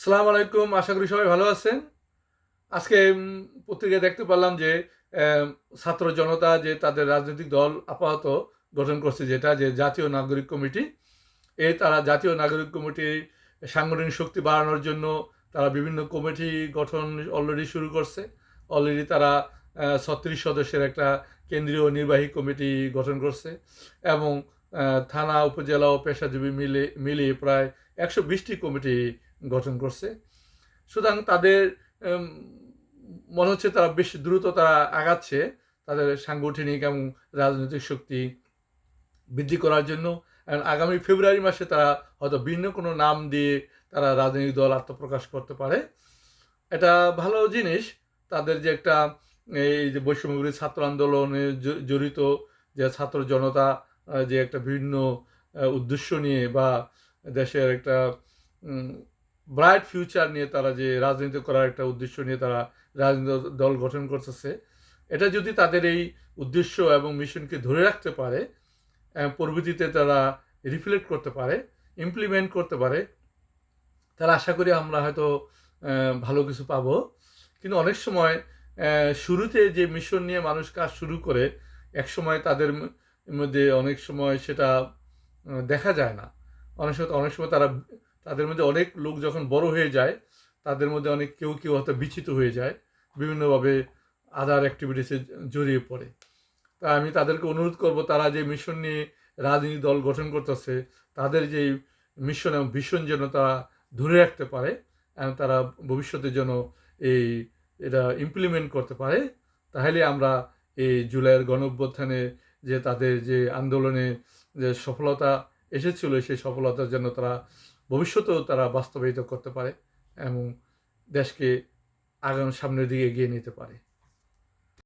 সালাম আলাইকুম, আশা করি সবাই ভালো আছেন। আজকে পত্রিকায় দেখতে পারলাম যে ছাত্র জনতা যে তাদের রাজনৈতিক দল আপাতত গঠন করছে যেটা, যে জাতীয় নাগরিক কমিটি, এ তারা জাতীয় নাগরিক কমিটি সাংগঠনিক শক্তি বাড়ানোর জন্য তারা বিভিন্ন কমিটি গঠন অলরেডি শুরু করছে। অলরেডি তারা ছত্রিশ সদস্যের একটা কেন্দ্রীয় নির্বাহী কমিটি গঠন করছে এবং থানা, উপজেলা ও পেশাজীবী মিলে, মিলিয়ে প্রায় একশো বিশটি কমিটি গঠন করছে। সুতরাং তাদের মনে হচ্ছে তারা বেশ দ্রুত তারা আগাচ্ছে তাদের সাংগঠনিক এবং রাজনৈতিক শক্তি বৃদ্ধি করার জন্য। আগামী ফেব্রুয়ারি মাসে তারা হয়তো ভিন্ন কোনো নাম দিয়ে তারা রাজনৈতিক দল আত্মপ্রকাশ করতে পারে। এটা ভালো জিনিস। তাদের যে একটা, এই যে বৈষম্যবিরোধী ছাত্র আন্দোলনে জড়িত যে ছাত্র জনতা যে একটা বিভিন্ন উদ্দেশ্য নিয়ে বা দেশের একটা ব্রাইট ফিউচার নিয়ে তারা যে রাজনীতি করার একটা উদ্দেশ্য নিয়ে তারা রাজনৈতিক দল গঠন করতেছে, এটা যদি তাদের এই উদ্দেশ্য এবং মিশনকে ধরে রাখতে পারে প্রভৃতিতে তারা রিফ্লেক্ট করতে পারে ইমপ্লিমেন্ট করতে পারে, তাহলে আশা করি আমরা হয়তো ভালো কিছু পাব। কিন্তু অনেক সময় শুরুতে যে মিশন নিয়ে মানুষ কাজ শুরু করে, এক সময় তাদের মধ্যে অনেক সময় সেটা দেখা যায় না। অনেক সময় অনেক সময় তারা তাদের মধ্যে অনেক লোক যখন বড় হয়ে যায়, তাদের মধ্যে অনেক কেউ কেউ হয়তো বিচিত হয়ে যায়, বিভিন্নভাবে আদার অ্যাক্টিভিটিসে জড়িয়ে পড়ে। তা আমি তাদেরকে অনুরোধ করব, তারা যে মিশন নিয়ে রাজনীতি দল গঠন করতেছে, তাদের যে মিশন এবং ভীষণ যেন তারা ধরে রাখতে পারে, এবং তারা ভবিষ্যতের জন্য এই এটা ইমপ্লিমেন্ট করতে পারে, তাহলে আমরা এই জুলাইয়ের গণ যে তাদের যে আন্দোলনে যে সফলতা এসেছিল সেই সফলতার জন্য তারা ভবিষ্যতেও তারা বাস্তবায়িত করতে পারে এবং দেশকে আগাম সামনের দিকে এগিয়ে নিতে পারে।